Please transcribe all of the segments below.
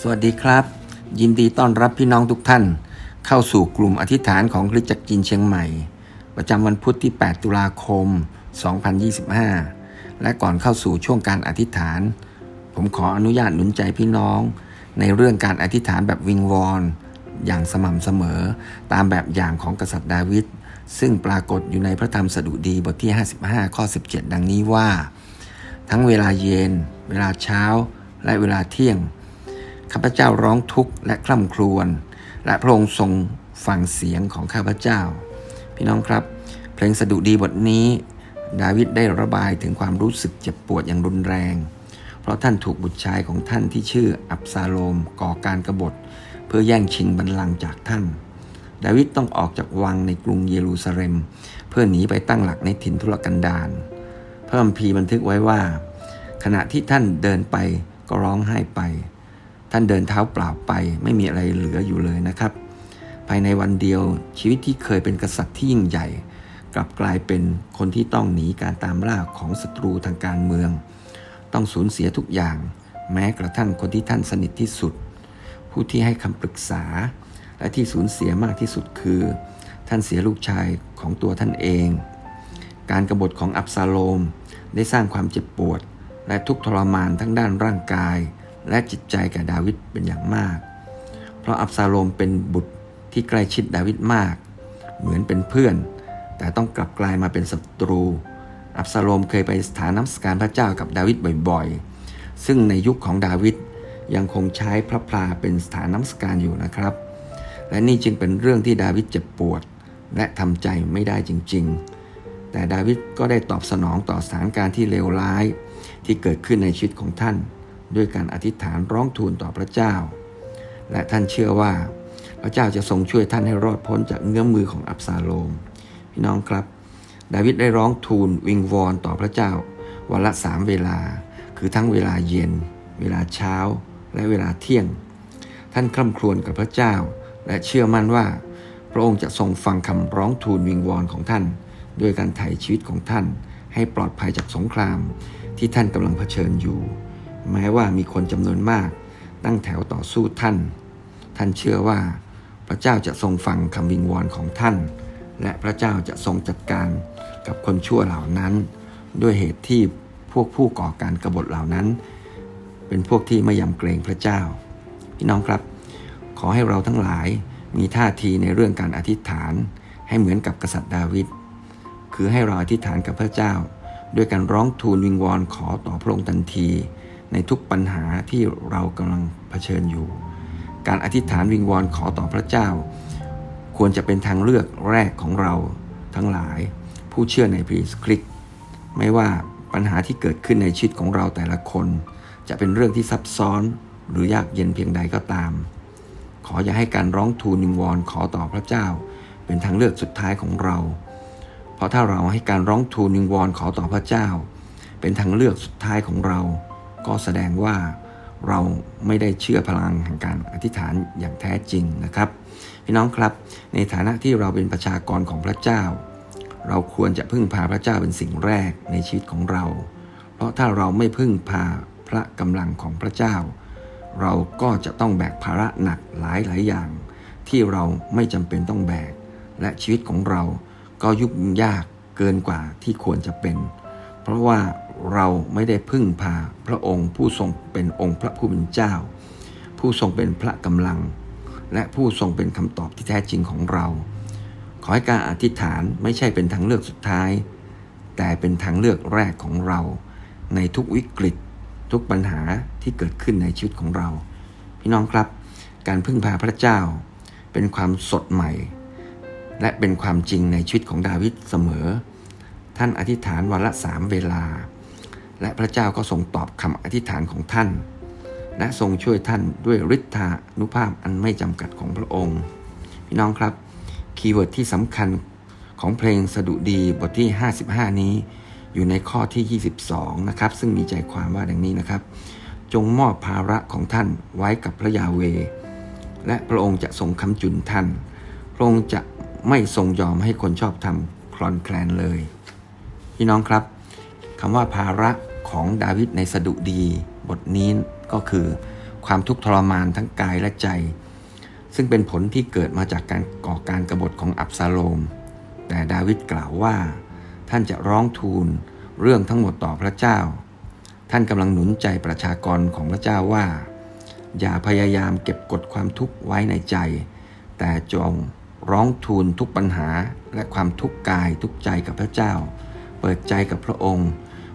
สวัสดีครับ ยินดีต้อนรับพี่น้องทุกท่าน เข้าสู่กลุ่มอธิษฐานของคริสตจักรจีนเชียงใหม่ ประจำวันพุธที่ 8 ตุลาคม 2025 และก่อนเข้าสู่ช่วงการอธิษฐาน ผมขออนุญาตหนุนใจพี่น้อง ในเรื่องการอธิษฐานแบบวิงวอนอย่างสม่ำเสมอ ตามแบบอย่างของกษัตริย์ดาวิดซึ่งปรากฏอยู่ในพระธรรมสดุดีบทที่ 55 ข้อ 17 ดังนี้ว่า ทั้งเวลาเย็น เวลาเช้า และเวลาเที่ยง ข้าพเจ้าร้องทุกข์และคร่ำครวญ และพระองค์ทรงฟังเสียงของข้าพเจ้า พี่น้องครับ เพลงสดุดีบทนี้ ดาวิดได้ระบายถึงความรู้สึกเจ็บปวดอย่างรุนแรง เพราะท่านถูกบุตรชายของท่านที่ชื่ออับซาโลมก่อการกรบฏ เพื่อแย่งชิงบัลลังก์จากท่าน ดาวิดต้องออกจากวังในกรุงเยรูซาเล็ม เพื่อหนีไปตั้งหลักในถิ่นทุรกันดารพระคัมภีร์บันทึกไว้ว่า ขณะที่ท่านเดินไปก็ร้องไห้ไป ท่านเดินเท้าเปล่าไป ไม่มีอะไรเหลืออยู่เลยนะครับ ภายในวันเดียวชีวิตที่เคยเป็นกษัตริย์ที่ยิ่งใหญ่ กลับกลายเป็นคนที่ต้องหนีการตามล่าของศัตรูทางการเมือง ต้องสูญเสียทุกอย่าง แม้กระทั่งคนที่ท่านสนิทที่สุด ผู้ที่ให้คำปรึกษา และที่สูญเสียมากที่สุดคือ ท่านเสียลูกชายของตัวท่านเอง การกรบฏของอับซาโลมได้สร้างความเจ็บปวด และทุกทรมานทั้งด้านร่างกาย และจิตใจแก่ดาวิดเป็นอย่างมาก เพราะอับซาโลมเป็นบุตรที่ใกล้ชิดดาวิดมาก เหมือนเป็นเพื่อน แต่ต้องกลับกลายมาเป็นศัตรู อับซาโลมเคยไปสถานนมัสการพระเจ้ากับดาวิดบ่อยๆ ซึ่งในยุคของดาวิดยังคงใช้พระพลาเป็นสถานนมัสการอยู่นะครับ และนี่จึงเป็นเรื่องที่ดาวิดเจ็บปวด และทำใจไม่ได้จริง ๆ แต่ดาวิดก็ได้ตอบสนองต่อสถานการณ์ที่เลวร้าย ที่เกิดขึ้นในชีวิตของท่าน ด้วยการอธิษฐานร้องทูลต่อพระเจ้า และท่านเชื่อว่า พระเจ้าจะทรงช่วยท่านให้รอดพ้นจากเงื้อมมือของอับซาโลม พี่น้องครับ ดาวิดได้ร้องทูลวิงวอนต่อพระเจ้า วันละสามเวลา คือทั้งเวลาเย็น เวลาเช้า และเวลาเที่ยง ท่านคร่ำครวญกับพระเจ้า และเชื่อมั่นว่า พระองค์จะทรงฟังคำร้องทูลวิงวอนของท่าน ด้วยการไถ่ชีวิตของท่าน ให้ปลอดภัยจากสงครามที่ท่านกำลังเผชิญอยู่ แม้ว่ามีคนจำนวนมากตั้งแถวต่อสู้ท่าน ท่านเชื่อว่า พระเจ้าจะทรงฟังคำวิงวอนของท่าน และพระเจ้าจะทรงจัดการกับคนชั่วเหล่านั้น ด้วยเหตุที่พวกผู้ก่อการกรบฏเหล่านั้น เป็นพวกที่ไม่ยำเกรงพระเจ้า พี่น้องครับ ขอให้เราทั้งหลายมีท่าทีในเรื่องการอธิษฐานให้เหมือนกับกษัตริย์ดาวิดคือให้เราอธิษฐานกับพระเจ้า ด้วยการร้องทูลวิงวอนขอต่อพระองค์ทันที ในทุกปัญหาที่เรากำลังเผชิญอยู่ การอธิษฐานวิงวอนขอต่อพระเจ้า ควรจะเป็นทางเลือกแรกของเราทั้งหลาย ผู้เชื่อในพระคริสต์ไม่ว่าปัญหาที่เกิดขึ้นในชีวิตของเราแต่ละคน จะเป็นเรื่องที่ซับซ้อนหรือยากเย็นเพียงใดก็ตาม ขออย่าให้การร้องทูลวิงวอนขอต่อพระเจ้า เป็นทางเลือกสุดท้ายของเรา เพราะถ้าเราให้การร้องทูลวิงวอนขอต่อพระเจ้า เป็นทางเลือกสุดท้ายของเรา ก็แสดงว่าเราไม่ได้เชื่อพลังแห่งการอธิษฐานอย่างแท้จริงนะครับ พี่น้องครับ ในฐานะที่เราเป็นประชากรของพระเจ้า เราควรจะพึ่งพาพระเจ้าเป็นสิ่งแรกในชีวิตของเรา เพราะถ้าเราไม่พึ่งพาพระกำลังของพระเจ้า เราก็จะต้องแบกภาระหนักหลายหลายอย่าง ที่เราไม่จำเป็นต้องแบก และชีวิตของเราก็ยุ่งยากเกินกว่าที่ควรจะเป็น เพราะว่า เราไม่ได้พึ่งพาพระองค์ผู้ทรงเป็นองค์พระผู้เป็นเจ้า ผู้ทรงเป็นพระกำลัง และผู้ทรงเป็นคำตอบที่แท้จริงของเรา ขอให้การอธิษฐานไม่ใช่เป็นทางเลือกสุดท้าย แต่เป็นทางเลือกแรกของเรา ในทุกวิกฤต ทุกปัญหาที่เกิดขึ้นในชีวิตของเรา พี่น้องครับ การพึ่งพาพระเจ้า เป็นความสดใหม่ และเป็นความจริงในชีวิตของดาวิดเสมอ ท่านอธิษฐานวันละสามเวลา และพระเจ้าก็ทรงตอบคำอธิษฐานของท่าน และทรงช่วยท่านด้วยฤทธานุภาพอันไม่จำกัดของพระองค์ พี่น้องครับ คีย์เวิร์ดที่สำคัญของเพลงสดุดีบทที่ 55 นี้ อยู่ในข้อที่ 22 นะครับ ซึ่งมีใจความว่าดังนี้นะครับ จงมอบภาระของท่านไว้กับพระยาเว และพระองค์จะทรงคำจุนท่าน พระองค์จะไม่ทรงยอมให้คนชอบธรรมคลอนแคลนเลย พี่น้องครับ คำว่าภาระของดาวิดในสดุดี บทนี้ก็คือความทุกข์ทรมานทั้งกายและใจ ซึ่งเป็นผลที่เกิดมาจากการก่อการกรบฏของอับซาโลม แต่ดาวิดกล่าวว่า ท่านจะร้องทูลเรื่องทั้งหมดต่อพระเจ้า ท่านกำลังหนุนใจประชากรของพระเจ้าว่า อย่าพยายามเก็บกดความทุกข์ไว้ในใจ แต่จงร้องทูลทุกปัญหาและความทุกข์กายทุกใจกับพระเจ้า เปิดใจกับพระองค์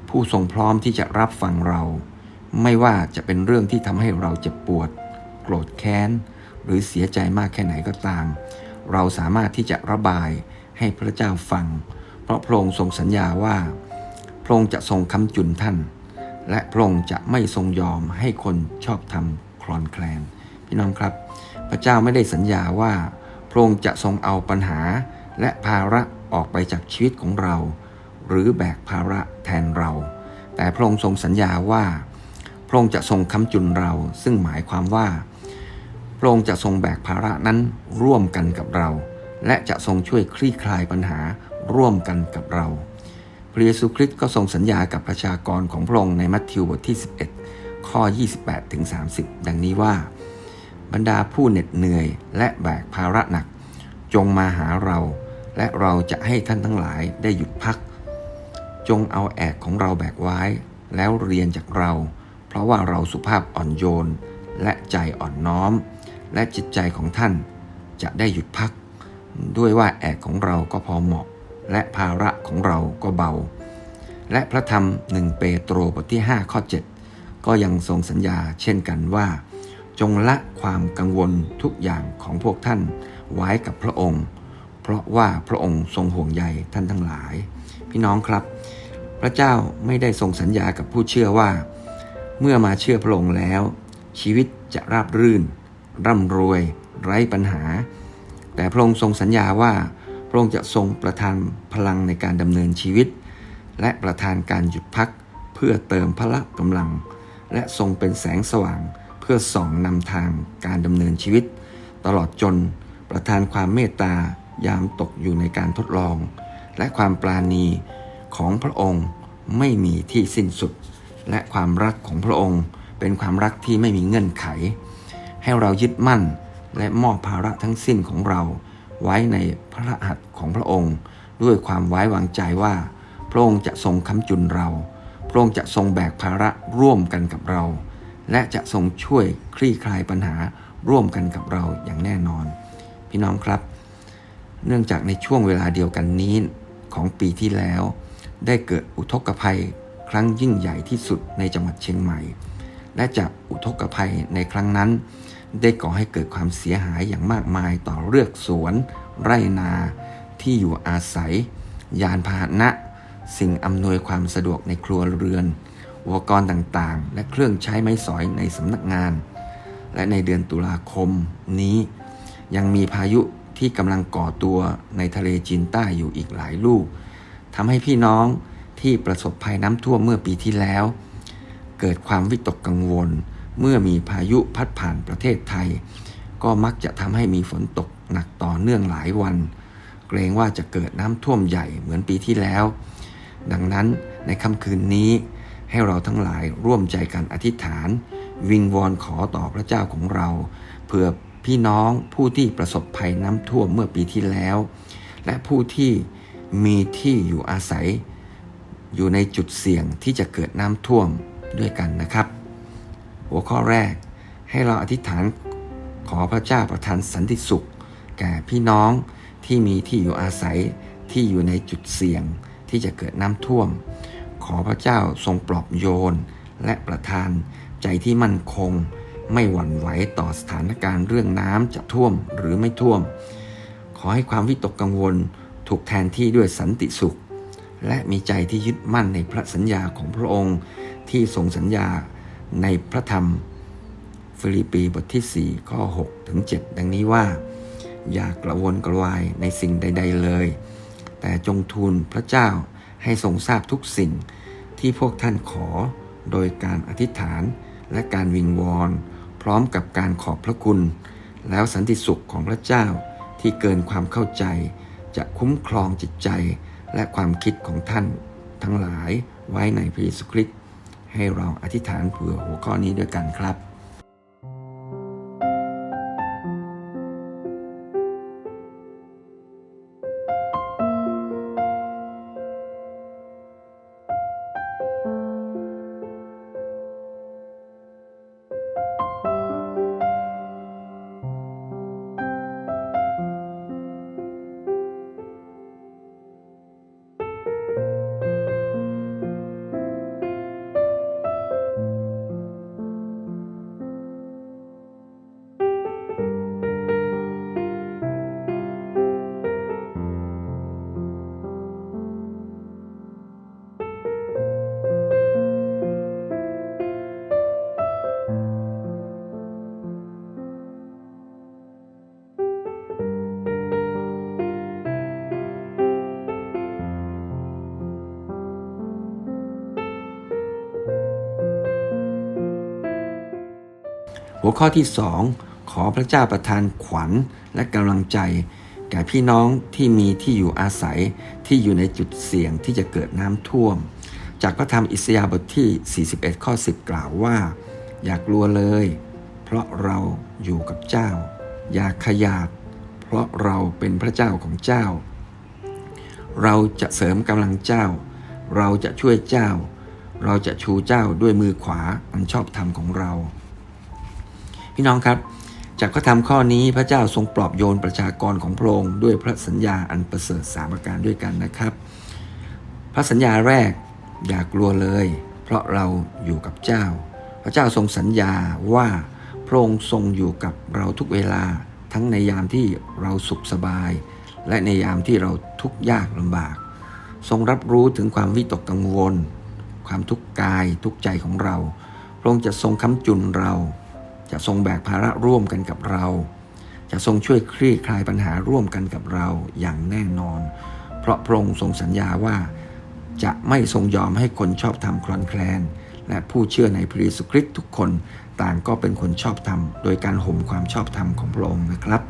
ผู้ทรงพร้อมที่จะรับฟังเรา ไม่ว่าจะเป็นเรื่องที่ทำให้เราเจ็บปวด โกรธแค้น หรือเสียใจมากแค่ไหนก็ตาม เราสามารถที่จะระบายให้พระเจ้าฟัง เพราะพระองค์ทรงสัญญาว่า พระองค์จะทรงคำจุนท่าน และพระองค์จะไม่ทรงยอมให้คนชอบทำคลอนแคลน พี่น้องครับ พระเจ้าไม่ได้สัญญาว่า พระองค์จะทรงเอาปัญหาและภาระออกไปจากชีวิตของเรา หรือแบกภาระแทนเรา แต่พระองค์ทรงสัญญาว่า พระองค์จะทรงคำจุนเรา ซึ่งหมายความว่า พระองค์จะทรงแบกภาระนั้นร่วมกันกับเรา และจะทรงช่วยคลี่คลายปัญหาร่วมกันกับเรา พระเยซูคริสต์ก็ทรงสัญญากับประชากรของพระองค์ในมัทธิวบทที่ 11 ข้อ 28ถึง30 ดังนี้ว่า บรรดาผู้เหน็ดเหนื่อยและแบกภาระหนัก จงมาหาเราและเราจะให้ท่านทั้งหลายได้หยุดพัก จงเอาแอกของเราแบกไว้ แล้วเรียนจากเรา เพราะว่าเราสุภาพอ่อนโยน และใจอ่อนน้อม และจิตใจของท่านจะได้หยุดพัก ด้วยว่าแอกของเราก็พอเหมาะ และภาระของเราก็เบา และพระธรรมหนึ่งเปโตรบทที่ 5 ข้อ 7 ก็ยังทรงสัญญาเช่นกันว่า จงละความกังวลทุกอย่างของพวกท่านไว้กับพระองค์ เพราะว่าพระองค์ทรงห่วงใยท่านทั้งหลาย พี่น้องครับ พระเจ้าไม่ได้ทรงสัญญากับผู้เชื่อว่า เมื่อมาเชื่อพระองค์แล้ว ชีวิตจะราบรื่น ร่ำรวย ไร้ปัญหา แต่พระองค์ทรงสัญญาว่า พระองค์จะทรงประทานพลังในการดำเนินชีวิต และประทานการหยุดพักเพื่อเติมพละกำลัง และทรงเป็นแสงสว่าง เพื่อส่องนำทางการดำเนินชีวิต ตลอดจนประทานความเมตตายามตกอยู่ในการทดลอง และความปราณี ของพระองค์ไม่มีที่สิ้นสุด และความรักของพระองค์เป็นความรักที่ไม่มีเงื่อนไข ให้เรายึดมั่นและมอบภาระทั้งสิ้นของเรา ไว้ในพระหัตถ์ของพระองค์ ด้วยความไว้วางใจว่า พระองค์จะทรงค้ำจุนเรา พระองค์จะทรงแบกภาระร่วมกันกับเรา และจะทรงช่วยคลี่คลายปัญหาร่วมกันกับเราอย่างแน่นอน พี่น้องครับ เนื่องจากในช่วงเวลาเดียวกันนี้ของปีที่แล้ว ได้เกิดอุทกภัย ครั้งยิ่งใหญ่ที่สุดในจังหวัดเชียงใหม่ และจากอุทกภัยในครั้งนั้น ได้ก่อให้เกิดความเสียหายอย่างมากมายต่อเรือกสวน ไร่นาที่อยู่อาศัย ยานพาหนะ สิ่งอำนวยความสะดวกในครัวเรือน อุปกรณ์ต่างๆ และเครื่องใช้ไม้สอยในสำนักงาน และในเดือนตุลาคมนี้ ยังมีพายุที่กำลังก่อตัวในทะเลจีนใต้อยู่อีกหลายลูก ทำให้พี่น้องที่ประสบภัยน้ำท่วมเมื่อปีที่แล้ว เกิดความวิตกกังวล เมื่อมีพายุพัดผ่านประเทศไทย ก็มักจะทำให้มีฝนตกหนักต่อเนื่องหลายวัน เกรงว่าจะเกิดน้ำท่วมใหญ่เหมือนปีที่แล้ว ดังนั้นในค่ำคืนนี้ให้เราทั้งหลายร่วมใจกันอธิษฐาน วิงวอนขอต่อพระเจ้าของเรา เพื่อพี่น้องผู้ที่ประสบภัยน้ำท่วมเมื่อปีที่แล้ว และผู้ที่ มีที่อยู่อาศัย อยู่ในจุดเสี่ยงที่จะเกิดน้ำท่วมด้วยกันนะครับ หัวข้อแรกให้เราอธิษฐานขอพระเจ้าประทานสันติสุข แก่พี่น้องที่มีที่อยู่อาศัยที่อยู่ในจุดเสี่ยงที่จะเกิดน้ำท่วม ขอพระเจ้าทรงปลอบโยน และประทานใจที่มั่นคง ไม่หวั่นไหวต่อสถานการณ์เรื่องน้ำจะท่วมหรือไม่ท่วม ขอให้ความวิตกกังวล ถูกแทนที่ด้วยสันติสุข และมีใจที่ยึดมั่นในพระสัญญาของพระองค์ที่ทรงสัญญาในพระธรรม ฟิลิปปีบทที่ 4 ข้อ6ถึง7ดังนี้ว่า อย่ากระวนกระวายในสิ่งใด ๆเลย แต่จงทูลพระเจ้าให้ทรงทราบทุกสิ่งที่พวกท่านขอโดยการอธิษฐานและการวิงวอน พร้อมกับการขอบพระคุณ แล้วสันติสุขของพระเจ้าที่เกินความเข้าใจ จะคุ้มครองจิตใจและความคิดของท่านทั้งหลายไว้ในพระเยซูคริสต์ให้เราอธิษฐานเผื่อหัวข้อนี้ด้วยกันครับ หัวข้อที่ 2 ขอพระเจ้าประทานขวัญและกำลังใจ แก่พี่น้องที่มีที่อยู่อาศัยที่อยู่ในจุดเสี่ยงที่จะเกิดน้ำท่วม จากพระธรรมอิสยาห์บทที่ 41 ข้อ 10 กล่าวว่า อย่ากลัวเลย เพราะเราอยู่กับเจ้า อย่าขยาด เพราะเราเป็นพระเจ้าของเจ้า เราจะเสริมกำลังเจ้า เราจะช่วยเจ้า เราจะชูเจ้าด้วยมือขวาอันชอบธรรมของเรา พี่น้องครับ จากพระธรรมข้อนี้พระเจ้าทรงปลอบโยนประชากรของพระองค์ด้วยพระสัญญาอันประเสริฐสามประการด้วยกันนะครับ พระสัญญาแรกอย่ากลัวเลย เพราะเราอยู่กับเจ้า พระเจ้าทรงสัญญาว่าพระองค์ทรงอยู่กับเราทุกเวลาทั้งในยามที่เราสุขสบาย และในยามที่เราทุกข์ยากลำบาก ทรงรับรู้ถึงความวิตกกังวล ความทุกข์กายทุกใจของเรา พระองค์จะทรงค้ำจุนเรา จะทรงแบกภาระร่วมกันกับเรา จะทรงช่วยคลี่คลายปัญหาร่วมกันกับเราอย่างแน่นอน เพราะพระองค์ทรงสัญญาว่า จะไม่ทรงยอมให้คนชอบธรรมคลอนแคลน และผู้เชื่อในพระเยซูคริสต์ทุกคนต่างก็เป็นคนชอบธรรม โดยการห่มความชอบธรรมของพระองค์นะครับ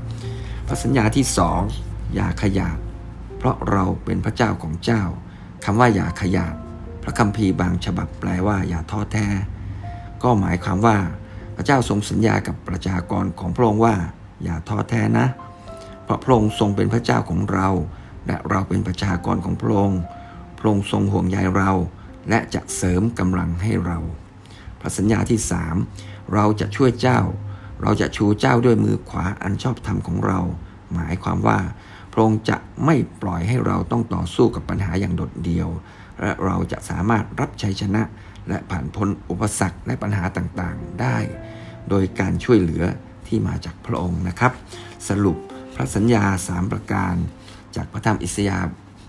พระสัญญาที่สองอย่าขยาดเพราะเราเป็นพระเจ้าของเจ้าคำว่าอย่าขยาดพระคัมภีร์บางฉบับแปลว่าอย่าท้อแท้ ก็หมายความว่า ระเจ้าทรงสัญญากับประชากรของพระองค์ว่า อย่าท้อแท้นะ เพราะพระองค์ทรงเป็นพระเจ้าของเรา และเราเป็นประชากรของพระองค์ พระองค์ทรงห่วงใยเรา และจะเสริมกำลังให้เรา พระสัญญาที่สามเราจะช่วยเจ้า เราจะชูเจ้าด้วยมือขวาอันชอบธรรมของเรา หมายความว่าพระองค์จะไม่ปล่อยให้เราต้องต่อสู้กับปัญหาอย่างโดดเดี่ยว และเราจะสามารถรับชัยชนะ และผ่านพ้นอุปสรรคและปัญหาต่างๆได้ โดยการช่วยเหลือที่มาจากพระองค์นะครับ สรุปพระสัญญา 3 ประการ จากพระธรรมอิสยาห์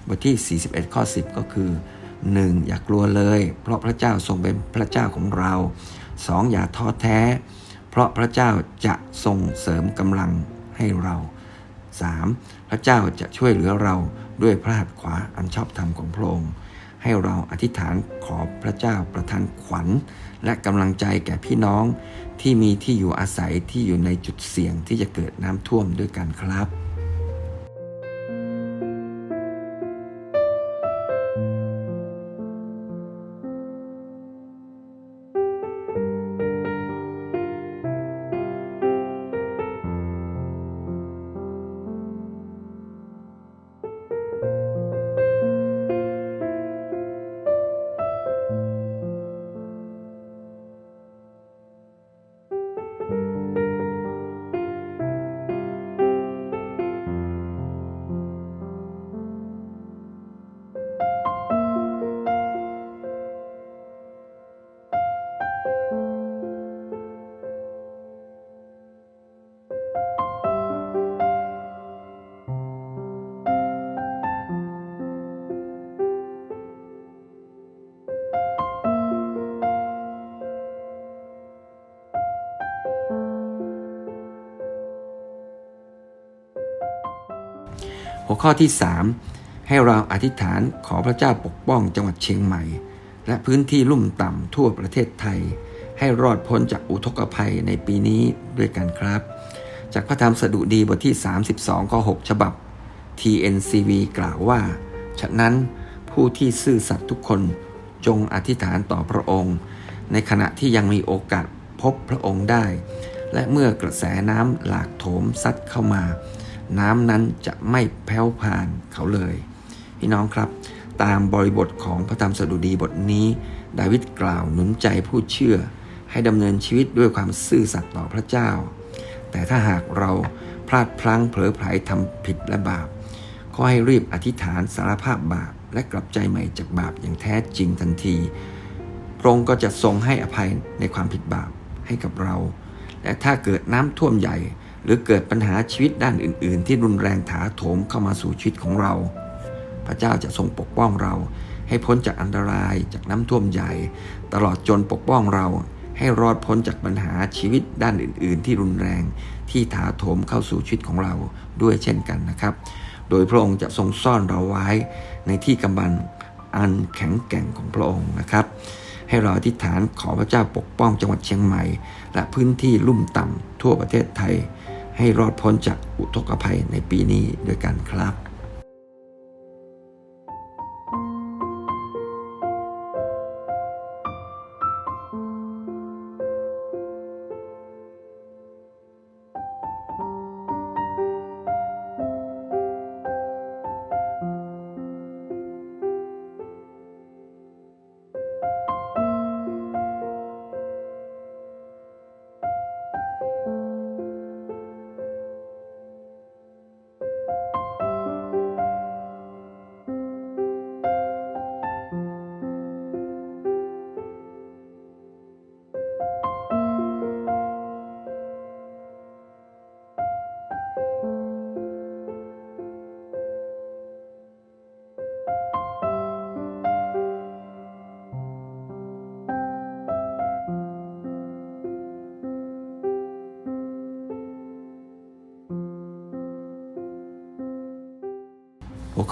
บทที่ 41 ข้อ 10 ก็คือ 1. อย่ากลัวเลย เพราะพระเจ้าทรงเป็นพระเจ้าของเรา 2. อย่าท้อแท้ เพราะพระเจ้าจะทรงเสริมกำลังให้เรา 3. พระเจ้าจะช่วยเหลือเราด้วยพระหัตถ์ขวาอันชอบธรรมของพระองค์ ให้เราอธิษฐานขอพระเจ้าประทานขวัญ และกำลังใจแก่พี่น้องที่มีที่อยู่อาศัยที่อยู่ในจุดเสี่ยงที่จะเกิดน้ำท่วมด้วยกันครับ หัวข้อที่ 3 ให้เราอธิษฐานขอพระเจ้าปกป้องจังหวัดเชียงใหม่ และพื้นที่ลุ่มต่ำทั่วประเทศไทย ให้รอดพ้นจากอุทกภัยในปีนี้ด้วยกันครับ จากพระธรรมสดุดีบทที่ 32ข้อ6ฉบับ TNCV กล่าวว่า ฉะนั้นผู้ที่ซื่อสัตย์ทุกคนจงอธิษฐานต่อพระองค์ ในขณะที่ยังมีโอกาสพบพระองค์ได้ และเมื่อกระแสน้ำหลากโถมซัดเข้ามา น้ำนั้นจะไม่แผ่วผ่านเขาเลย พี่น้องครับ ตามบริบทของพระธรรมสดุดีบทนี้ ดาวิดกล่าวหนุนใจผู้เชื่อ ให้ดำเนินชีวิตด้วยความซื่อสัตย์ต่อพระเจ้า แต่ถ้าหากเราพลาดพลั้งเผลอไผลทำผิดและบาปก็ให้รีบอธิษฐานสารภาพบาป และกลับใจใหม่จากบาปอย่างแท้จริงทันทีพระองค์ก็จะทรงให้อภัยในความผิดบาปให้กับเรา และถ้าเกิดน้ำท่วมใหญ่ หรือเกิดปัญหาชีวิตด้านอื่น ๆ ที่รุนแรงถาโถมเข้ามาสู่ชีวิตของเรา พระเจ้าจะทรงปกป้องเรา ให้พ้นจากอันตรายจากน้ำท่วมใหญ่ ตลอดจนปกป้องเรา ให้รอดพ้นจากปัญหาชีวิตด้านอื่น ๆ ที่รุนแรง ที่ถาโถมเข้าสู่ชีวิตของเราด้วยเช่นกันนะครับ โดยพระองค์จะทรงซ่อนเราไว้ในที่กำบังอันแข็งแกร่งของพระองค์นะครับ ให้เราอธิษฐานขอพระเจ้าปกป้องจังหวัดเชียงใหม่ และพื้นที่ลุ่มต่ำทั่วประเทศไทย ให้รอดพ้นจากอุทกภัยในปีนี้ด้วยกันครับ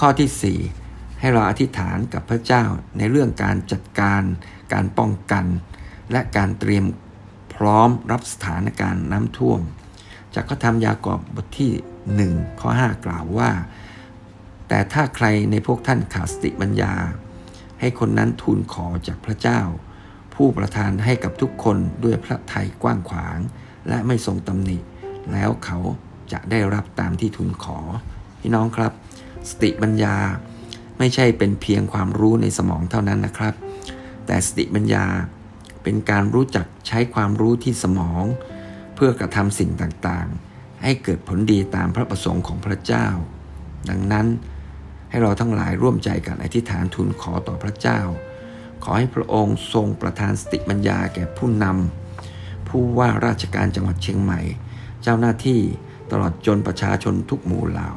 ข้อที่ 4 ให้เราอธิษฐานกับพระเจ้าในเรื่องการจัดการการป้องกัน และการเตรียมพร้อมรับสถานการณ์น้ำท่วม จากข้อธรรมยากอบบทที่ 1 ข้อ 5 กล่าวว่า แต่ถ้าใครในพวกท่านขาดสติปัญญา ให้คนนั้นทูลขอจากพระเจ้า ผู้ประทานให้กับทุกคนด้วยพระทัยกว้างขวาง และไม่ทรงตำหนิ แล้วเขาจะได้รับตามที่ทูลขอ พี่น้องครับ สติปัญญา ไม่ใช่เป็นเพียงความรู้ในสมองเท่านั้นนะครับ แต่สติปัญญาเป็นการรู้จักใช้ความรู้ที่สมอง เพื่อกระทำสิ่งต่างๆ ให้เกิดผลดีตามพระประสงค์ของพระเจ้า ดังนั้นให้เราทั้งหลายร่วมใจกันอธิษฐานทูลขอต่อพระเจ้า ขอให้พระองค์ทรงประทานสติปัญญาแก่ผู้นำผู้ว่าราชการจังหวัดเชียงใหม่ เจ้าหน้าที่ตลอดจนประชาชนทุกหมู่เหล่า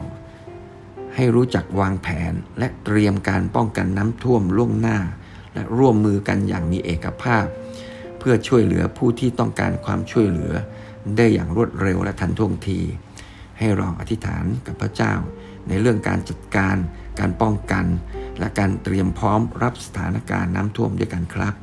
ให้รู้จักวางแผนและเตรียมการป้องกันน้ำท่วมล่วงหน้า และร่วมมือกันอย่างมีเอกภาพ เพื่อช่วยเหลือผู้ที่ต้องการความช่วยเหลือ ได้อย่างรวดเร็วและทันท่วงที ให้ลองอธิษฐานกับพระเจ้า ในเรื่องการจัดการ การป้องกัน และการเตรียมพร้อมรับสถานการณ์น้ำท่วมด้วยกันครับ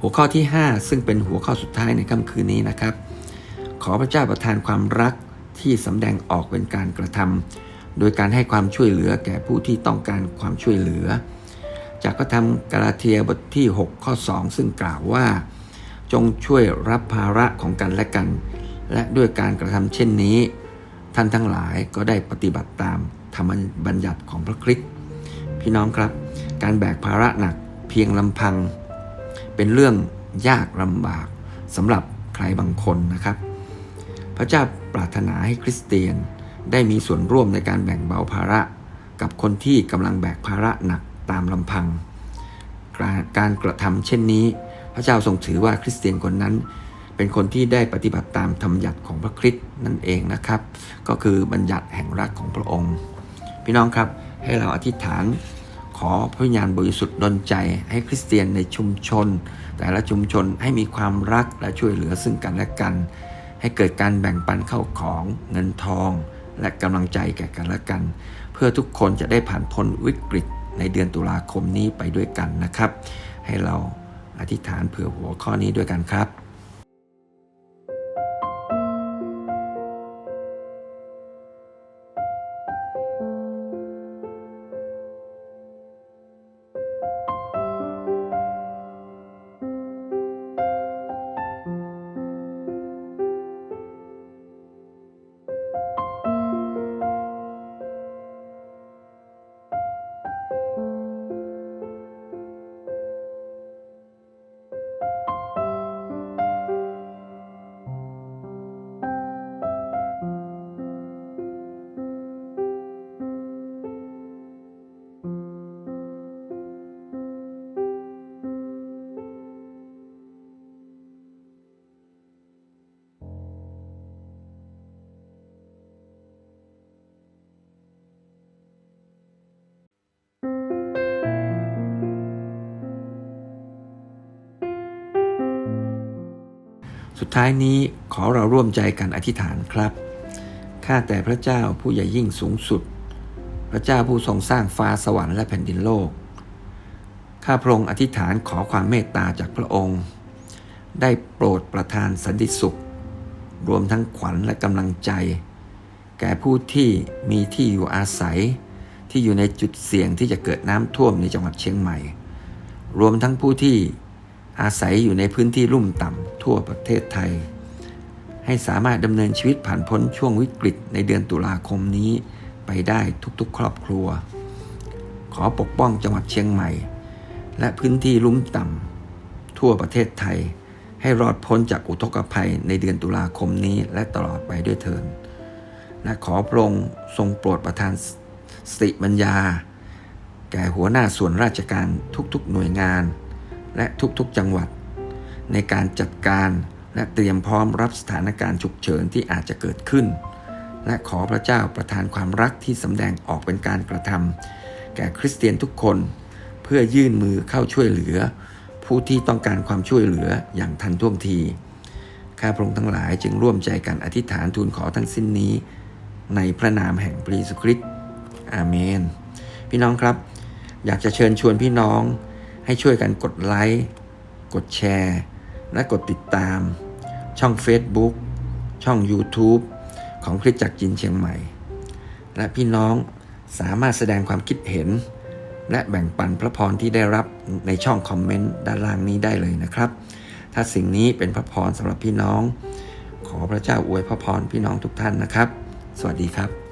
หัวข้อที่ 5 ซึ่งเป็นหัวข้อสุดท้ายในค่ำคืนนี้นะครับ ขอพระเจ้าประทานความรักที่สำแดงออกเป็นการกระทำโดยการให้ความช่วยเหลือแก่ผู้ที่ต้องการความช่วยเหลือ จากก็ทำกาลาเทียบทที่ 6 ข้อ 2 ซึ่งกล่าวว่า จงช่วยรับภาระของกันและกัน และด้วยการกระทำเช่นนี้ ท่านทั้งหลายก็ได้ปฏิบัติตามธรรมบัญญัติของพระคริสต์พี่น้องครับ การแบกภาระหนักเพียงลำพัง เป็นเรื่องยากลำบากสำหรับใครบางคนนะครับ พระเจ้าปรารถนาให้คริสเตียนได้มีส่วนร่วมในการแบ่งเบาภาระ กับคนที่กำลังแบกภาระหนักตามลำพัง การกรกระทำเช่นนี้ พระเจ้าทรงถือว่าคริสเตียนคนนั้น เป็นคนที่ได้ปฏิบัติตามธรรมยัติของพระคริสต์นั่นเองนะครับ ก็คือบัญญัติแห่งรักของพระองค์ พี่น้องครับให้เราอธิษฐาน ขอพระวิญญาณบริสุทธิ์ดลใจให้คริสเตียนในชุมชน แต่ละชุมชนให้มีความรักและช่วยเหลือซึ่งกันและกัน ให้เกิดการแบ่งปันเข้าของเงินทอง และกำลังใจแก่กันและกัน เพื่อทุกคนจะได้ผ่านพ้นวิกฤตในเดือนตุลาคมนี้ไปด้วยกันนะครับ ให้เราอธิษฐานเผื่อหัวข้อนี้ด้วยกันครับ สุดท้ายนี้ขอเราร่วมใจกันอธิษฐานครับ ข้าแต่พระเจ้าผู้ใหญ่ยิ่งสูงสุด พระเจ้าผู้ทรงสร้างฟ้าสวรรค์และแผ่นดินโลก ข้าพระองค์อธิษฐานขอความเมตตาจากพระองค์ ได้โปรดประทานสันติสุข รวมทั้งขวัญและกำลังใจ แก่ผู้ที่มีที่อยู่อาศัย ที่อยู่ในจุดเสี่ยงที่จะเกิดน้ำท่วมในจังหวัดเชียงใหม่ รวมทั้งผู้ที่ อาศัยอยู่ในพื้นที่ลุ่มต่ำทั่วประเทศไทย ให้สามารถดำเนินชีวิตผ่านพ้นช่วงวิกฤตในเดือนตุลาคมนี้ไปได้ทุกๆ ครอบครัว ขอปกป้องจังหวัดเชียงใหม่ และพื้นที่ลุ่มต่ำทั่วประเทศไทย ให้รอดพ้นจากอุทกภัยในเดือนตุลาคมนี้และตลอดไปด้วยเถิดและขอพระองค์ทรงโปรดประทานสติปัญญา แก่หัวหน้าส่วนราชการทุกๆหน่วยงาน และทุกๆจังหวัด ในการจัดการและเตรียมพร้อมรับสถานการณ์ฉุกเฉินที่อาจจะเกิดขึ้น และขอพระเจ้าประทานความรักที่สำแดงออกเป็นการกระทำแก่คริสเตียนทุกคน เพื่อยื่นมือเข้าช่วยเหลือ ผู้ที่ต้องการความช่วยเหลืออย่างทันท่วงทีข้าพระองค์ทั้งหลายจึงร่วมใจกันอธิษฐานทูลขอทั้งสิ้นนี้ ในพระนามแห่งพระเยซูคริสต์อาเมน พี่น้องครับ อยากจะเชิญชวนพี่น้อง ให้ช่วยกันกดไลค์กดแชร์ และกดติดตาม ช่อง Facebook ช่อง YouTube ของคริสจักรจินเชียงใหม่ และพี่น้องสามารถแสดงความคิดเห็น และแบ่งปันพระพรที่ได้รับในช่องคอมเมนต์ด้านล่างนี้ได้เลยนะครับ ถ้าสิ่งนี้เป็นพระพรสำหรับพี่น้อง ขอพระเจ้าอวยพระพรพี่น้องทุกท่านนะครับ สวัสดีครับ